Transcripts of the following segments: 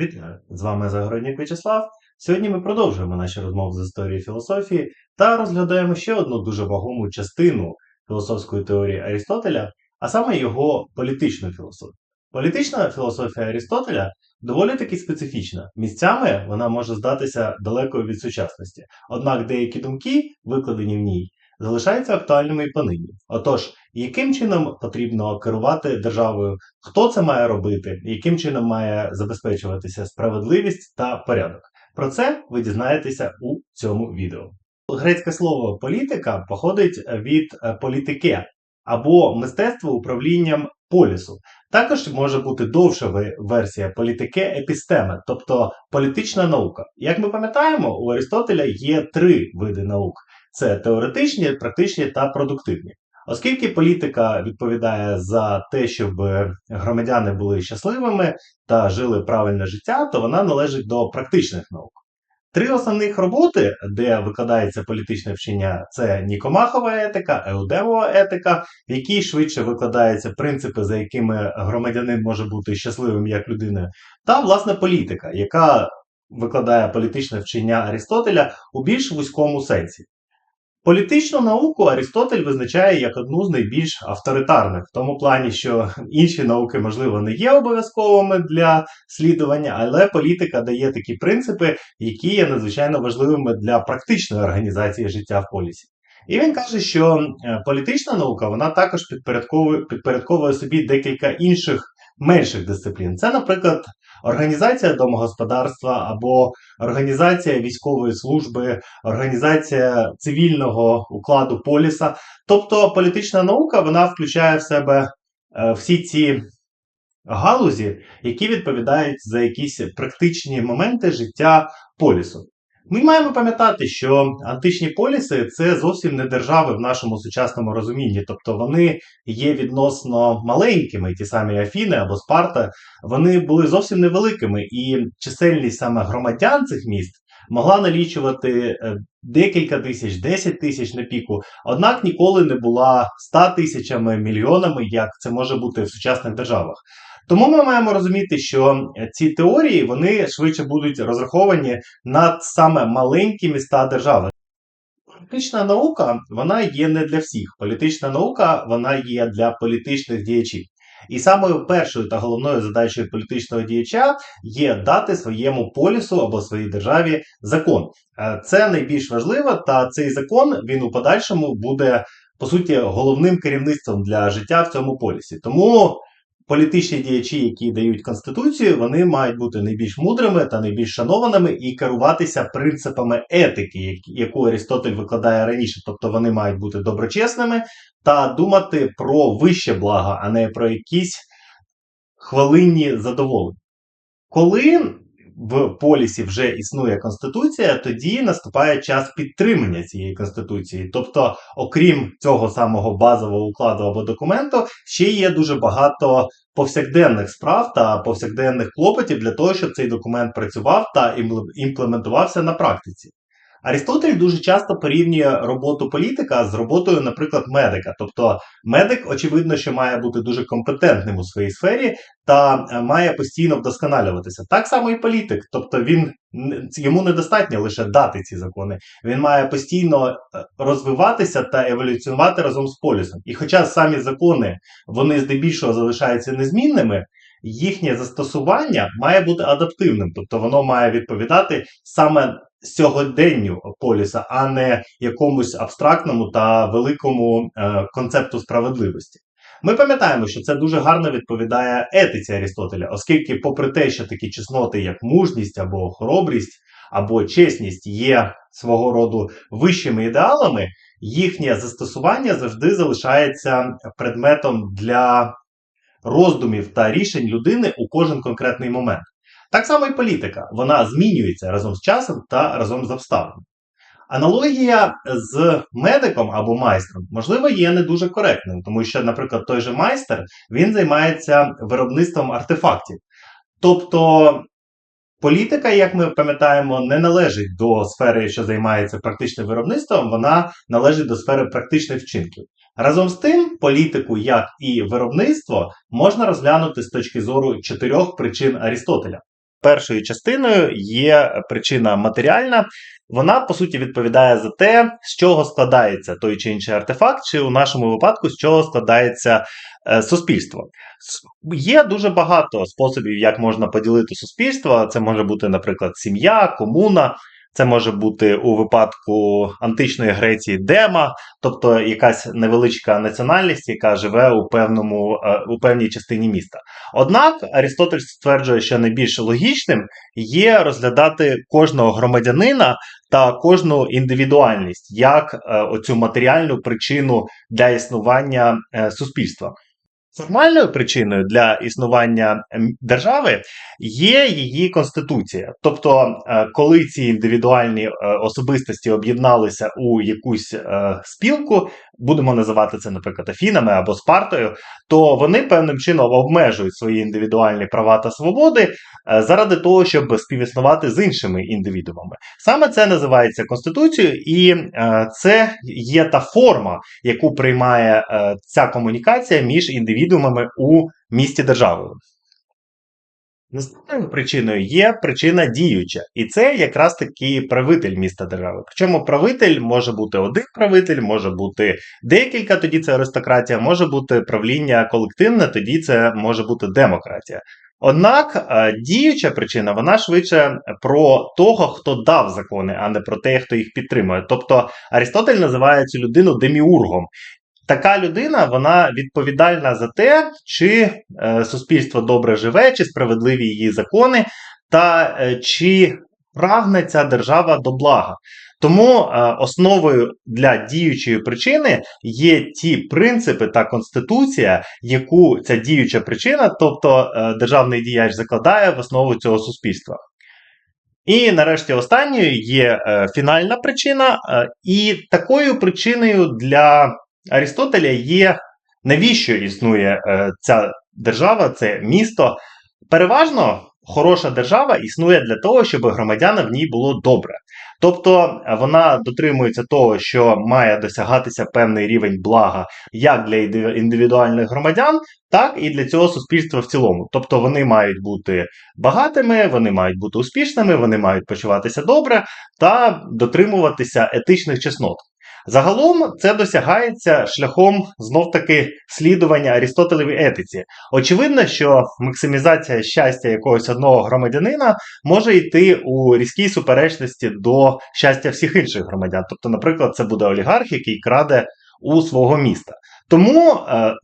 Вітаю! З вами Загороднік В'ячеслав. Сьогодні ми продовжуємо наші розмови з історії філософії та розглядаємо ще одну дуже вагому частину філософської теорії Арістотеля, а саме його політичну філософію. Політична філософія Арістотеля доволі таки специфічна. Місцями вона може здатися далекою від сучасності. Однак деякі думки, викладені в ній, залишаються актуальними і понині. Отож, яким чином потрібно керувати державою, хто це має робити, яким чином має забезпечуватися справедливість та порядок. Про це ви дізнаєтеся у цьому відео. Грецьке слово політика походить від е, політике або мистецтво управлінням полісу. Також може бути довша версія політике епістеми, тобто політична наука. Як ми пам'ятаємо, у Аристотеля є три види наук: це теоретичні, практичні та продуктивні. Оскільки політика відповідає за те, щоб громадяни були щасливими та жили правильне життя, то вона належить до практичних наук. Три основних роботи, де викладається політичне вчення, це Нікомахова етика, Еудемова етика, в якій швидше викладаються принципи, за якими громадянин може бути щасливим як людина, та власне політика, яка викладає політичне вчення Арістотеля у більш вузькому сенсі. Політичну науку Арістотель визначає як одну з найбільш авторитарних, в тому плані, що інші науки, можливо, не є обов'язковими для слідування, але політика дає такі принципи, які є надзвичайно важливими для практичної організації життя в полісі. І він каже, що е, політична наука вона також підпорядковує, підпорядковує собі декілька інших менших дисциплін. Це, наприклад, організація домогосподарства або організація військової служби, організація цивільного укладу поліса. Тобто політична наука вона включає в себе е, всі ці галузі, які відповідають за якісь практичні моменти життя полісу. Ми маємо пам'ятати, що античні поліси це зовсім не держави в нашому сучасному розумінні, тобто вони є відносно маленькими, ті самі Афіни або Спарта, вони були зовсім невеликими, і чисельність саме громадян цих міст могла налічувати е, декілька тисяч, 10 тисяч на піку, однак ніколи не була 100 тисячами, мільйонами, як це може бути в сучасних державах. Тому ми маємо розуміти, що ці теорії вони швидше будуть розраховані над саме маленькі міста держави. Політична наука вона є не для всіх. Політична наука вона є для політичних діячів. І самою першою та головною задачею політичного діяча є дати своєму полісу або своїй державі закон. Е, Це найбільш важливо, та цей закон він у подальшому буде по суті головним керівництвом для життя в цьому полісі. Тому політичні діячі, які дають конституцію, вони мають бути найбільш мудрими та найбільш шанованими і керуватися принципами етики, яку Арістотель викладає раніше. Тобто вони мають бути доброчесними та думати про вище благо, а не про якісь хвилинні задоволення. Коли в полісі вже існує конституція, тоді наступає час підтримання цієї конституції. Тобто, окрім цього самого базового укладу або документу, ще є дуже багато повсякденних справ та повсякденних клопотів для того, щоб цей документ працював та імплементувався на практиці. Арістотель дуже часто порівнює роботу політика з роботою, наприклад, медика. Тобто медик, очевидно, що має бути дуже компетентним у своїй сфері та е, має постійно вдосконалюватися. Так само і політик. Тобто він йому недостатньо лише дати ці закони. Він має постійно е, розвиватися та еволюціонувати разом з полісом. І хоча самі закони вони здебільшого залишаються незмінними. Їхнє застосування має бути адаптивним, тобто воно має відповідати саме сьогоденню поліса, а не якомусь абстрактному та великому е, концепту справедливості. Ми пам'ятаємо, що це дуже гарно відповідає етиці Арістотеля, оскільки, попри те, що такі чесноти, як мужність або хоробрість, або чесність є свого роду вищими ідеалами, їхнє застосування завжди залишається предметом для роздумів та рішень людини у кожен конкретний момент. Так само і політика. Вона змінюється разом з часом та разом з обставинами. Аналогія з медиком або майстром, можливо, є не дуже коректною, тому що, наприклад, той же майстер він займається виробництвом артефактів. Тобто політика, як ми пам'ятаємо, не належить до сфери, що займається практичним виробництвом, вона належить до сфери практичних вчинків. Разом з тим, політику, як і виробництво, можна розглянути з точки зору чотирьох причин Арістотеля. Першою частиною є причина матеріальна. Вона, по суті, відповідає за те, з чого складається той чи інший артефакт, чи у нашому випадку з чого складається е, суспільство. Є дуже багато способів, як можна поділити суспільство. Це може бути, наприклад, сім'я, комуна. Це може бути у випадку античної Греції дема, тобто якась невеличка національність, яка живе у певному е, у певній частині міста. Однак Арістотель стверджує, що найбільш логічним є розглядати кожного громадянина та кожну індивідуальність як е, оцю матеріальну причину для існування е, суспільства. Формальною причиною для існування ем, держави є її конституція. Тобто, е, коли ці індивідуальні е, особистості об'єдналися у якусь е, спілку, будемо називати це, наприклад, Афінами або Спартою, то вони певним чином обмежують свої індивідуальні права та свободи заради того, щоб співіснувати з іншими індивідумами. Саме це називається конституцією, і це є та форма, яку приймає ця комунікація між індивідуумами індивідуумами у місті державою. Наступною причиною є причина діюча, і це якраз таки правитель міста держави. Причому правитель може бути один правитель, може бути декілька, тоді це аристократія, може бути правління колективне, тоді це може бути демократія. Однак е, діюча причина, вона швидше про того, хто дав закони, а не про те, хто їх підтримує. Тобто Арістотель називає цю людину деміургом така людина вона відповідальна за те, чи е, суспільство добре живе, чи справедливі її закони, та е, чи прагне ця держава до блага. Тому е, основою для діючої причини є ті принципи та конституція, яку ця діюча причина, тобто державний діяч, закладає в основу цього суспільства. І нарешті останньою є фінальна причина, і такою причиною для Арістотеля є, навіщо існує е, ця держава, це місто. Переважно хороша держава існує для того, щоб громадянам в ній було добре. Тобто вона дотримується того, що має досягатися певний рівень блага як для індивідуальних громадян, так і для цього суспільства в цілому. Тобто вони мають бути багатими, вони мають бути успішними, вони мають почуватися добре та дотримуватися етичних чеснот. Загалом це досягається шляхом знов-таки слідування Арістотелевій етиці. Очевидно, що максимізація щастя якогось одного громадянина може йти у різкій суперечності до щастя всіх інших громадян. Тобто, наприклад, це буде олігарх, який краде у свого міста. Тому е,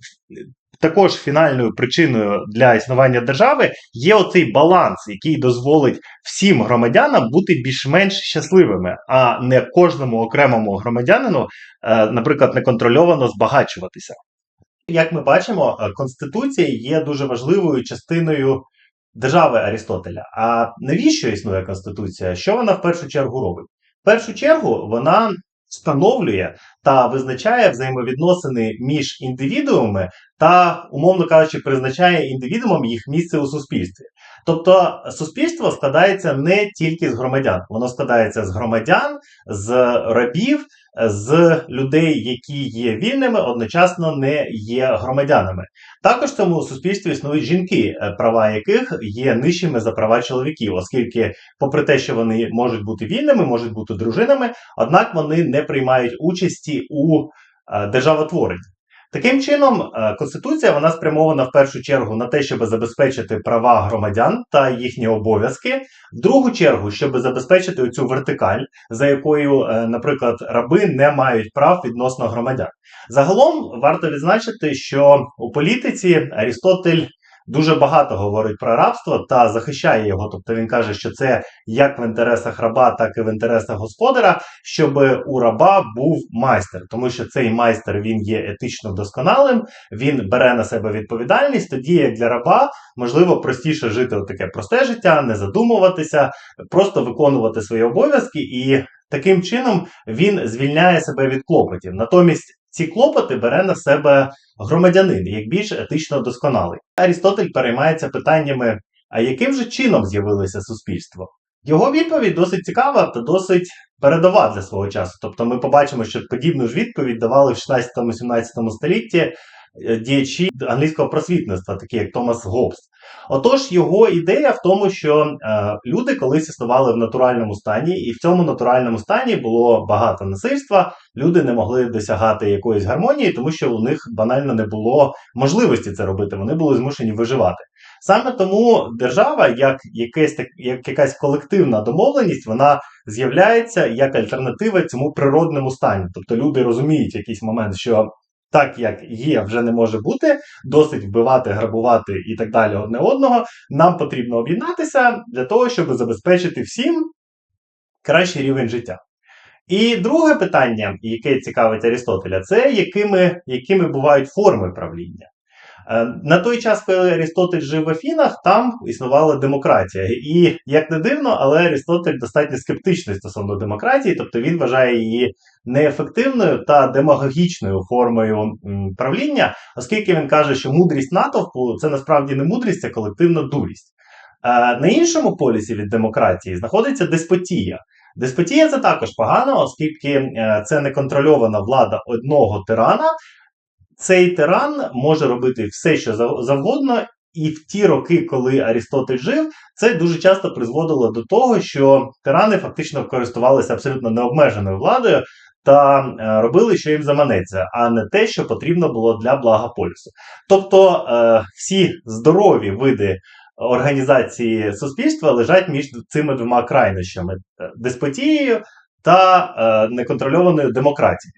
також фінальною причиною для існування держави є оцей баланс, який дозволить всім громадянам бути більш-менш щасливими, а не кожному окремому громадянину, е, наприклад, неконтрольовано збагачуватися. Як ми бачимо, е, Конституція є дуже важливою частиною держави Арістотеля. А навіщо існує Конституція? Що вона в першу чергу робить? В першу чергу вона встановлює та визначає взаємовідносини між індивідуумами та, умовно кажучи, призначає індивідуумам їх місце у суспільстві. Тобто суспільство складається не тільки з громадян, воно складається з громадян, з рабів, з людей, які є вільними, одночасно не є громадянами. Також в цьому суспільстві існують жінки, е, права яких є нижчими за права чоловіків, оскільки, попри те, що вони можуть бути вільними, можуть бути дружинами, однак вони не приймають участі у е, державотворенні. Таким чином, е, Конституція вона спрямована в першу чергу на те, щоб забезпечити права громадян та їхні обов'язки, в другу чергу, щоб забезпечити цю вертикаль, за якою, е, наприклад, раби не мають прав відносно громадян. Загалом варто відзначити, що у політиці Арістотель дуже багато говорить про рабство та захищає його. Тобто він каже, що це як в інтересах раба, так і в інтересах господара, щоб у раба був майстер, тому що цей майстер він є етично досконалим, він бере на себе відповідальність. Тоді як для раба можливо простіше жити таке просте життя, не задумуватися, просто виконувати свої обов'язки і. Таким чином він звільняє себе від клопотів. Натомість ці клопоти бере на себе громадянин як більш етично досконалий. Арістотель переймається питаннями, а яким же чином з'явилося суспільство? Його відповідь досить цікава та досить передова для свого часу. Тобто ми побачимо, що подібну ж відповідь давали в 16-17 столітті діячі англійського просвітництва, такі як Томас Гоббс. Отож, його ідея в тому, що е, люди колись існували в натуральному стані, і в цьому натуральному стані було багато насильства. Люди не могли досягати якоїсь гармонії, тому що у них банально не було можливості це робити. Вони були змушені виживати. Саме тому держава, як якась так, як якась колективна домовленість, вона з'являється як альтернатива цьому природному стані. Тобто люди розуміють якийсь момент, що так як є, вже не може бути, досить вбивати, грабувати і так далі одне одного. Нам потрібно об'єднатися для того, щоб забезпечити всім кращий рівень життя. І друге питання, яке цікавить Арістотеля, це якими, якими бувають форми правління. Е, На той час, коли Арістотель жив в Афінах, там існувала демократія. І як не дивно, але Арістотель достатньо скептичний стосовно демократії, тобто він вважає її неефективною та демагогічною формою правління, оскільки він каже, що мудрість натовпу це насправді не мудрість, а колективна дурість. Е, На іншому полісі від демократії знаходиться деспотія. Деспотія це також погано, оскільки е, це неконтрольована влада одного тирана. Цей тиран може робити все, що завгодно, і в ті роки, коли Арістотель жив, це дуже часто призводило до того, що тирани фактично користувалися абсолютно необмеженою владою та е, робили, що їм заманеться, а не те, що потрібно було для блага полісу. Тобто е, всі здорові види організації суспільства лежать між цими двома крайнощами: деспотією та е, неконтрольованою демократією.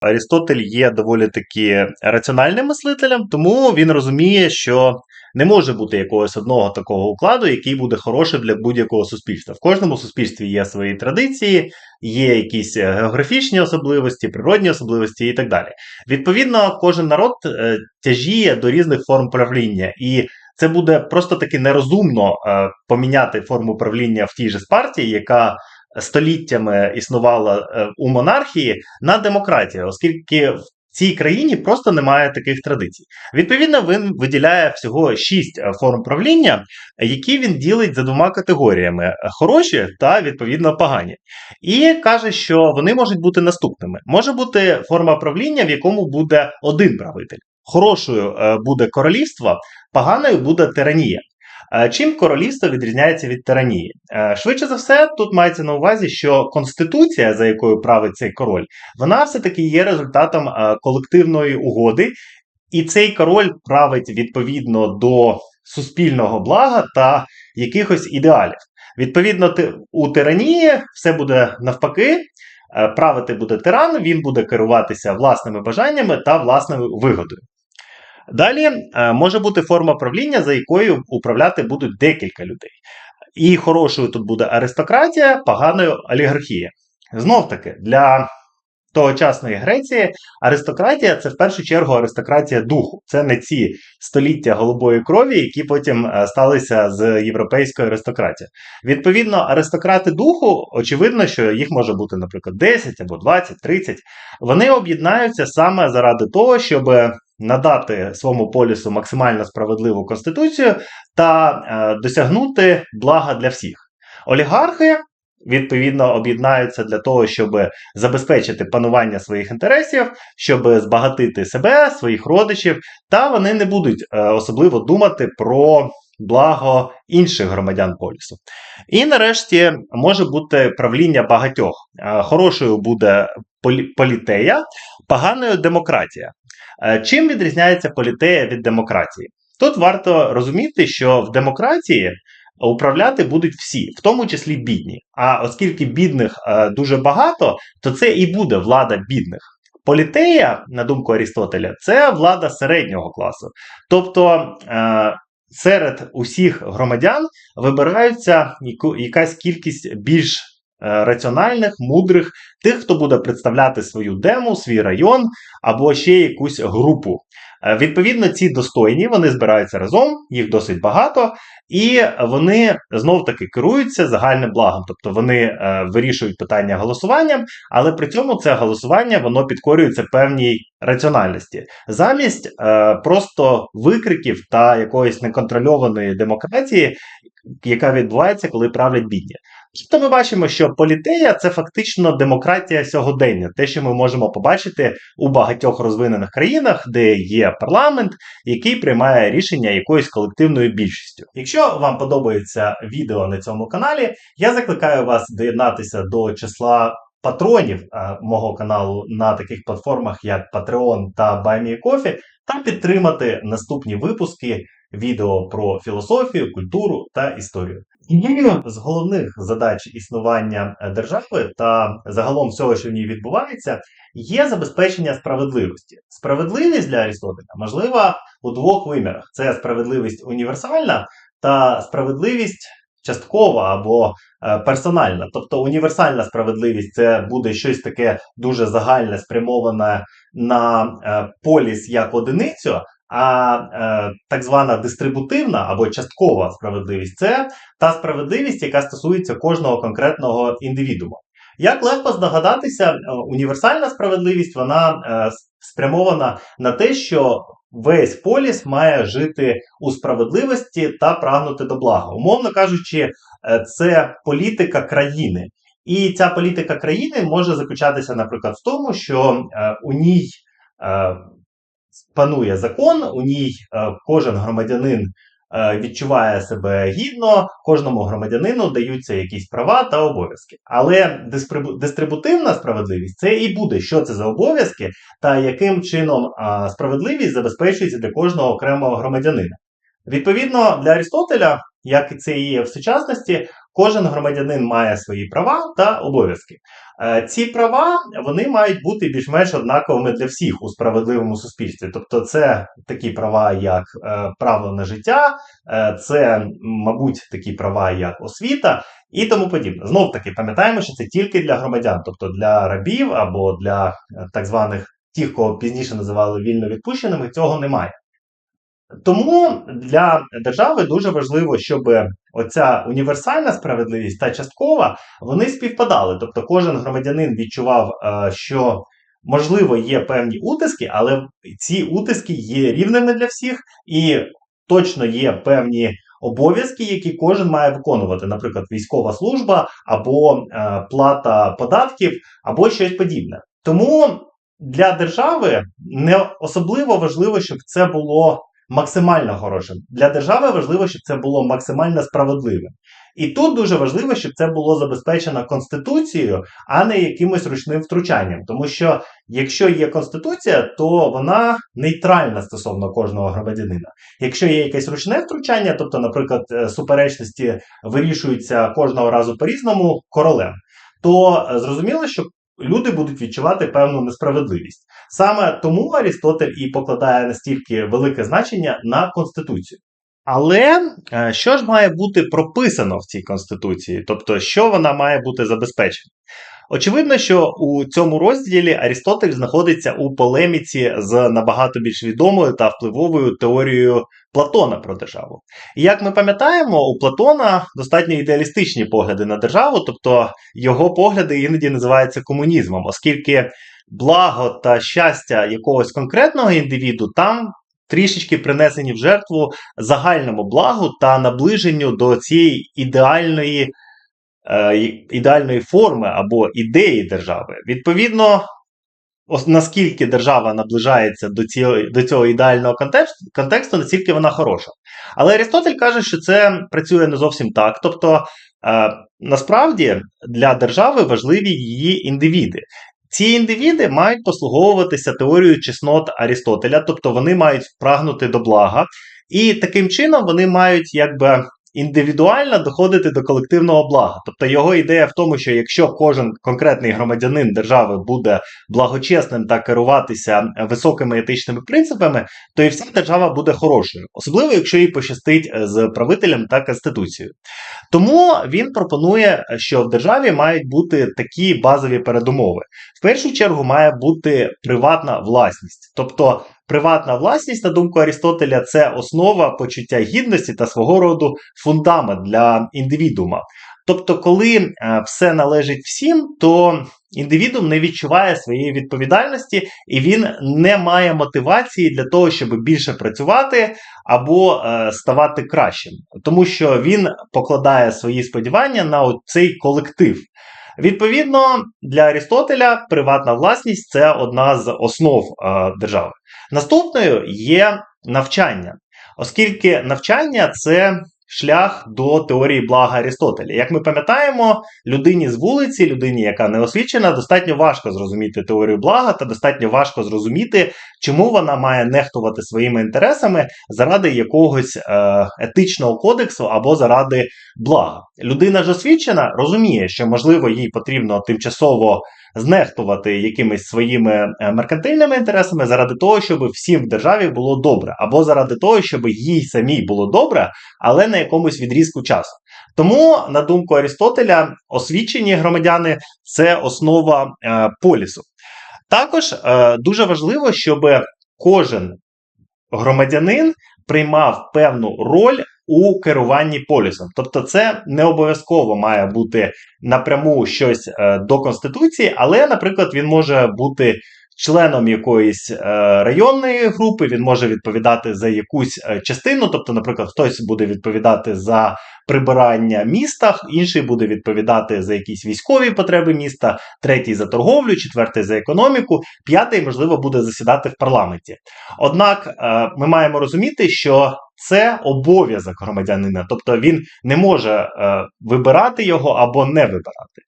Арістотель є доволі таки раціональним мислителем, тому він розуміє, що не може бути якогось одного такого укладу, який буде хороший для будь-якого суспільства. В кожному суспільстві є свої традиції, є якісь е, географічні особливості, природні особливості і так далі. Відповідно, кожен народ е, тяжіє до різних форм правління, і це буде просто таки нерозумно е, поміняти форму правління в тій же Спарті, яка століттями існувала у монархії на демократію, оскільки в цій країні просто немає таких традицій. Відповідно, він виділяє всього шість е, форм правління, які він ділить за двома категоріями: е, хороші та відповідно погані. І каже, що вони можуть бути наступними: може бути форма правління, в якому буде один правитель. Хорошою е, буде королівство, поганою буде тиранія. Е, Чим королівство відрізняється від тиранії? Е, Швидше за все, тут мається на увазі, що конституція, за якою править цей король, вона все-таки є результатом е, колективної угоди, і цей король править відповідно до суспільного блага та якихось ідеалів. Відповідно, у тиранії все буде навпаки. Правити буде тиран, він буде керуватися власними бажаннями та власною вигодою. Далі е, може бути форма правління, за якою управляти будуть декілька людей. І хорошою тут буде аристократія, поганою олігархія. Знов таки, для тогочасної Греції аристократія це в першу чергу аристократія духу. Це не ці століття голубої крові, які потім е, сталися з європейською аристократією. Відповідно, аристократи духу, очевидно, що їх може бути, наприклад, 10 або 20, 30. Вони об'єднаються саме заради того, щоб надати своєму полісу максимально справедливу конституцію та е, досягнути блага для всіх. Олігархи. Відповідно, об'єднаються для того, щоб забезпечити панування своїх інтересів, щоб збагатити себе, своїх родичів, та вони не будуть е, особливо думати про благо інших громадян полісу. І нарешті може бути правління багатьох. Е, Хорошою буде полі- політея, поганою демократія. Е, Чим відрізняється політея від демократії? Тут варто розуміти, що в демократії управляти будуть всі, в тому числі бідні. А оскільки бідних е, дуже багато, то це і буде влада бідних. Політея, на думку Арістотеля, це влада середнього класу. Тобто е, серед усіх громадян вибираються яку- якась кількість більш раціональних, мудрих, тих, хто буде представляти свою дему, свій район або ще якусь групу. Е, Відповідно, ці достойні вони збираються разом, їх досить багато, і вони знов таки керуються загальним благом. Тобто вони е, вирішують питання голосуванням, але при цьому це голосування воно підкорюється певній раціональності. Замість е, просто викриків та якоїсь неконтрольованої демократії, яка відбувається, коли правлять бідні. Тобто ми бачимо, що політея це фактично демократія сьогодення, те, що ми можемо побачити у багатьох розвинених країнах, де є парламент, який приймає рішення якоюсь колективною більшістю. Якщо вам подобається відео на цьому каналі, я закликаю вас доєднатися до числа. Патронів а, мого каналу на таких платформах, як Patreon та BuyMeCoffee, та підтримати наступні випуски відео про філософію, культуру та історію. Однією з головних задач існування е, держави та загалом всього, що в ній відбувається, є забезпечення справедливості. Справедливість для Арістотеля можлива у двох вимірах: це справедливість універсальна та справедливість часткова або е, персональна. Тобто універсальна справедливість це буде щось таке дуже загальне, спрямоване на е, поліс як одиницю. А е, так звана дистрибутивна або часткова справедливість це та справедливість, яка стосується кожного конкретного індивідуума. Як легко здогадатися, універсальна справедливість вона е, спрямована на те, що весь поліс має жити у справедливості та прагнути до блага. Умовно кажучи, е, це політика країни. І ця політика країни може заключатися, наприклад, в тому, що е, у ній е, панує закон, у ній е, кожен громадянин е, відчуває себе гідно, кожному громадянину даються якісь права та обов'язки. Але дистрибутивна справедливість це і буде, що це за обов'язки, та яким чином справедливість забезпечується для кожного окремого громадянина. Відповідно, для Арістотеля, як і це і в сучасності, Кожен громадянин має свої права та обов'язки. Е, ці права вони мають бути більш-менш однаковими для всіх у справедливому суспільстві. Тобто, це такі права, як е, право на життя, е, це, мабуть, такі права, як освіта і тому подібне. Знов таки пам'ятаємо, що це тільки для громадян, тобто для рабів або для так званих тих, кого пізніше називали вільно відпущеними, цього немає. Тому для держави дуже важливо, щоб оця універсальна справедливість та часткова вони співпадали. Тобто, кожен громадянин відчував, е, що можливо є певні утиски, але ці утиски є рівними для всіх, і точно є певні обов'язки, які кожен має виконувати, наприклад, військова служба або е, плата податків, або щось подібне. Тому для держави не особливо важливо, щоб це було максимально хорошим. Для держави важливо, щоб це було максимально справедливим. І тут дуже важливо, щоб це було забезпечено Конституцією, а не якимось ручним втручанням. Тому що якщо є Конституція, то вона нейтральна стосовно кожного громадянина. Якщо є якесь ручне втручання, тобто, наприклад, е, суперечності вирішуються кожного разу по-різному королем, то е, зрозуміло, що люди будуть відчувати певну несправедливість. Саме тому Арістотель і покладає настільки велике значення на Конституцію. Але е, що ж має бути прописано в цій Конституції? Тобто, що вона має бути забезпечена? Очевидно, що у цьому розділі Арістотель знаходиться у полеміці з набагато більш відомою та впливовою теорією Платона про державу. І як ми пам'ятаємо, у Платона достатньо ідеалістичні погляди на державу, тобто його погляди іноді називаються комунізмом, оскільки благо та щастя якогось конкретного індивіду там. Трішечки принесені в жертву загальному благу та наближенню до цієї ідеальної ідеальної форми або ідеї держави. Відповідно, наскільки держава наближається до цього до цього ідеального контексту, контексту, настільки вона хороша. Але Арістотель каже, що це працює не зовсім так. Тобто, е, насправді для держави важливі її індивіди. Ці індивіди мають послуговуватися теорією чеснот Арістотеля, тобто вони мають прагнути до блага, і таким чином вони мають якби індивідуально доходити до колективного блага. Тобто його ідея в тому, що якщо кожен конкретний громадянин держави буде благочесним та керуватися високими етичними принципами, то і вся держава буде хорошою, особливо якщо їй пощастить з правителем та конституцією. Тому він пропонує, що в державі мають бути такі базові передумови. В першу чергу має бути приватна власність, тобто Приватна власність, на думку Арістотеля, це основа почуття гідності та свого роду фундамент для індивідуума. Тобто, коли е, все належить всім, то індивідум не відчуває своєї відповідальності і він не має мотивації для того, щоб більше працювати або е, ставати кращим, тому що він покладає свої сподівання на цей колектив. Відповідно, для Арістотеля приватна власність це одна з основ е, держави. Наступною є навчання, оскільки навчання це шлях до теорії блага Арістотеля. Як ми пам'ятаємо, людині з вулиці, людині, яка не освічена, достатньо важко зрозуміти теорію блага, та достатньо важко зрозуміти, чому вона має нехтувати своїми інтересами заради якогось е, етичного кодексу або заради блага. Людина ж освічена розуміє, що можливо їй потрібно тимчасово знехтувати якимись своїми е, меркантильними інтересами заради того, щоб всім в державі було добре, або заради того, щоб їй самій було добре, але на якомусь відрізку часу. Тому, на думку Арістотеля, освічені громадяни це основа е, полісу. Також е, дуже важливо, щоб кожен громадянин приймав певну роль у керуванні полісом. Тобто, це не обов'язково має бути напряму щось е, до Конституції, але, наприклад, він може бути членом якоїсь е, районної групи, він може відповідати за якусь е, частину. Тобто, наприклад, хтось буде відповідати за прибирання міста, інший буде відповідати за якісь військові потреби міста, третій за торговлю, четвертий за економіку, п'ятий, можливо, буде засідати в парламенті. Однак ми маємо розуміти, що це обов'язок громадянина, тобто він не може вибирати його або не вибирати.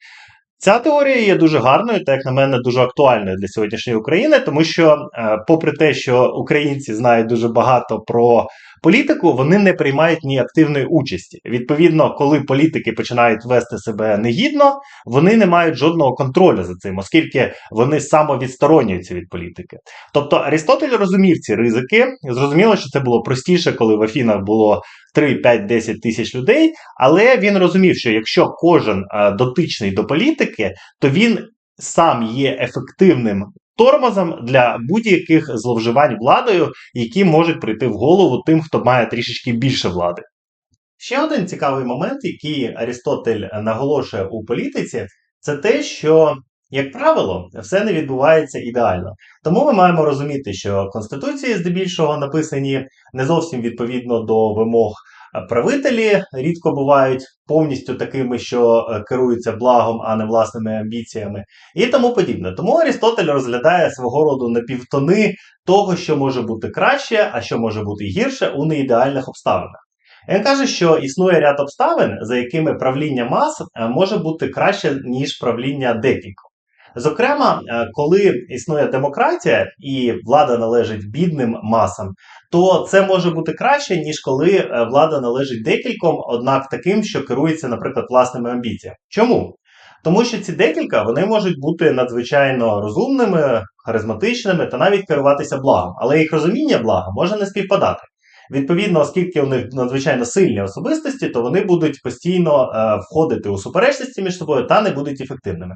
Ця теорія є дуже гарною, та як на мене, дуже актуальною для сьогоднішньої України, тому що, е, попри те, що українці знають дуже багато про політику, вони не приймають ні активної участі. Відповідно, коли політики починають вести себе негідно, вони не мають жодного контролю за цим, оскільки вони самовідстороннюються від політики. Тобто Арістотель розумів ці ризики. Зрозуміло, що це було простіше, коли в Афінах було 3, 5, 10 тисяч людей. Але він розумів, що якщо кожен е, дотичний до політики, то він сам є ефективним тормозом для будь-яких зловживань владою, які можуть прийти в голову тим, хто має трішечки більше влади. Ще один цікавий момент, який Арістотель наголошує у політиці, це те, що, як правило, все не відбувається ідеально. Тому ми маємо розуміти, що конституції здебільшого написані не зовсім відповідно до вимог правителі рідко бувають повністю такими, що е, керуються благом, а не власними амбіціями, і тому подібне. Тому Арістотель розглядає свого роду напівтони того, що може бути краще, а що може бути гірше у неідеальних обставинах. Він каже, що існує ряд обставин, за якими правління мас е, може бути краще, ніж правління декількох. Зокрема, е, коли існує демократія і влада належить бідним масам, то це може бути краще, ніж коли е, влада належить декільком, однак таким, що керується, наприклад, власними амбіціями. Чому? Тому що ці декілька вони можуть бути надзвичайно розумними, харизматичними та навіть керуватися благом, але їх розуміння блага може не співпадати. Відповідно, оскільки у них надзвичайно сильні особистості, то вони будуть постійно е, входити у суперечності між собою та не будуть ефективними.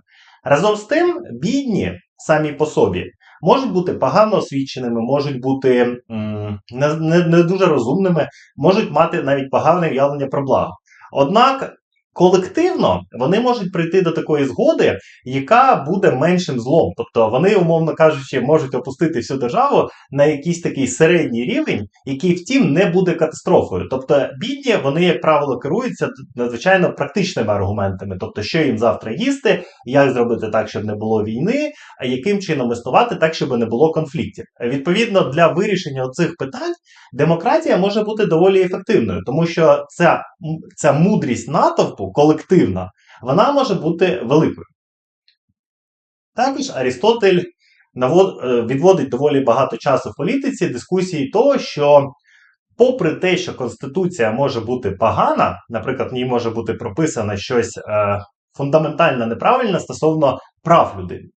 Разом з тим, бідні самі по собі можуть бути погано освіченими, можуть бути м, не, не, дуже розумними, можуть мати навіть погане уявлення про благо. Однак колективно вони можуть прийти до такої згоди, яка буде меншим злом. Тобто вони, умовно кажучи, можуть опустити всю державу на якийсь такий середній рівень, який, втім, не буде катастрофою. Тобто, бідні, вони, як правило, керуються надзвичайно практичними аргументами, тобто, що їм завтра їсти, як зробити так, щоб не було війни, а яким чином існувати так, щоб не було конфліктів. Відповідно, для вирішення цих питань демократія може бути доволі ефективною, тому що ця, ця мудрість натовпу колективна, вона може бути великою. Також Арістотель е, відводить доволі багато часу в політиці дискусії того, що, попри те, що Конституція може бути погана, наприклад, в ній може бути прописано щось е, фундаментально неправильне стосовно прав людини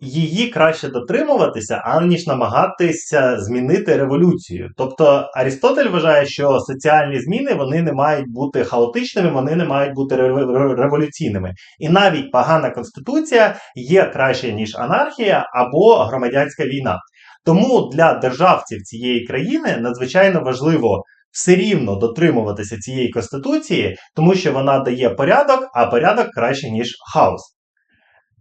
її краще дотримуватися, аніж намагатися змінити революцію. Тобто Арістотель вважає, що соціальні зміни вони не мають бути хаотичними, вони не мають бути революційними. І навіть погана конституція є краще, ніж анархія або громадянська війна. Тому для державців цієї країни надзвичайно важливо. Все рівно дотримуватися цієї конституції, тому що вона дає порядок, а порядок краще ніж хаос.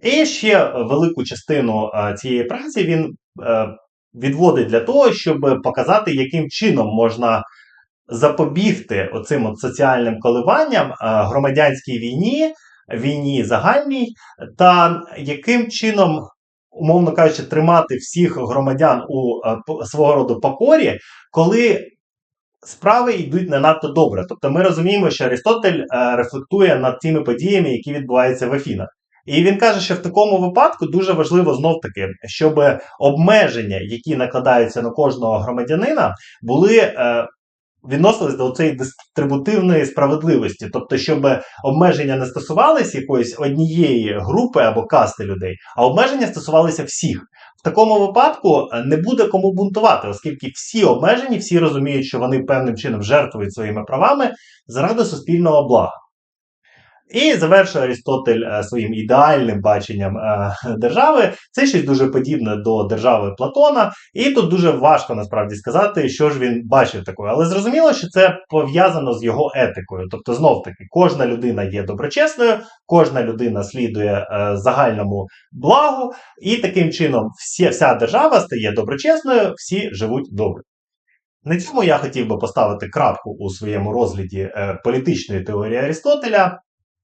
І ще велику частину е, цієї праці він е, відводить для того, щоб показати, яким чином можна запобігти оцим от соціальним коливанням е, громадянській війні, війні загальній, та яким чином, умовно кажучи, тримати всіх громадян у е, свого роду покорі, коли справи йдуть не надто добре. Тобто ми розуміємо, що Аристотель е, рефлектує над тими подіями, які відбуваються в Афінах. І він каже, що в такому випадку дуже важливо знов таки, щоб обмеження, які накладаються на кожного громадянина, були. Е, Відносились до цієї дистрибутивної справедливості, тобто, щоб обмеження не стосувалися якоїсь однієї групи або касти людей, а обмеження стосувалися всіх. В такому випадку е, не буде кому бунтувати, оскільки всі обмежені, всі розуміють, що вони певним чином жертвують своїми правами заради суспільного блага. І завершує Арістотель е, своїм ідеальним баченням е, держави. Це щось дуже подібне до держави Платона, і тут дуже важко насправді сказати, що ж він бачив такою. Але зрозуміло, що це пов'язано з його етикою. Тобто, знов таки, кожна людина є доброчесною, кожна людина слідує е, загальному благу, і таким чином всі, вся держава стає доброчесною, всі живуть добре. На цьому я хотів би поставити крапку у своєму розгляді політичної теорії Арістотеля.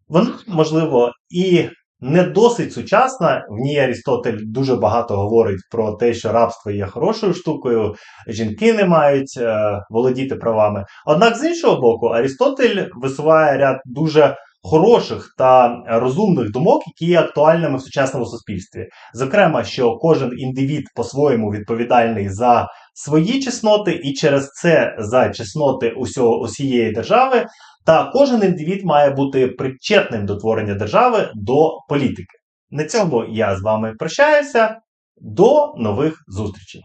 Вона, можливо, і не досить сучасна. В ній Арістотель дуже багато говорить про те, що рабство є хорошою штукою, жінки не мають е, володіти правами. Однак, з іншого боку, Арістотель висуває ряд дуже хороших та розумних думок, які є актуальними в сучасному суспільстві. Зокрема, що кожен індивід по-своєму відповідальний за свої чесноти, і через це за чесноти усього, усієї держави. Та кожен індивід має бути причетним до творення держави до політики. На цьому я з вами прощаюся. До нових зустрічей.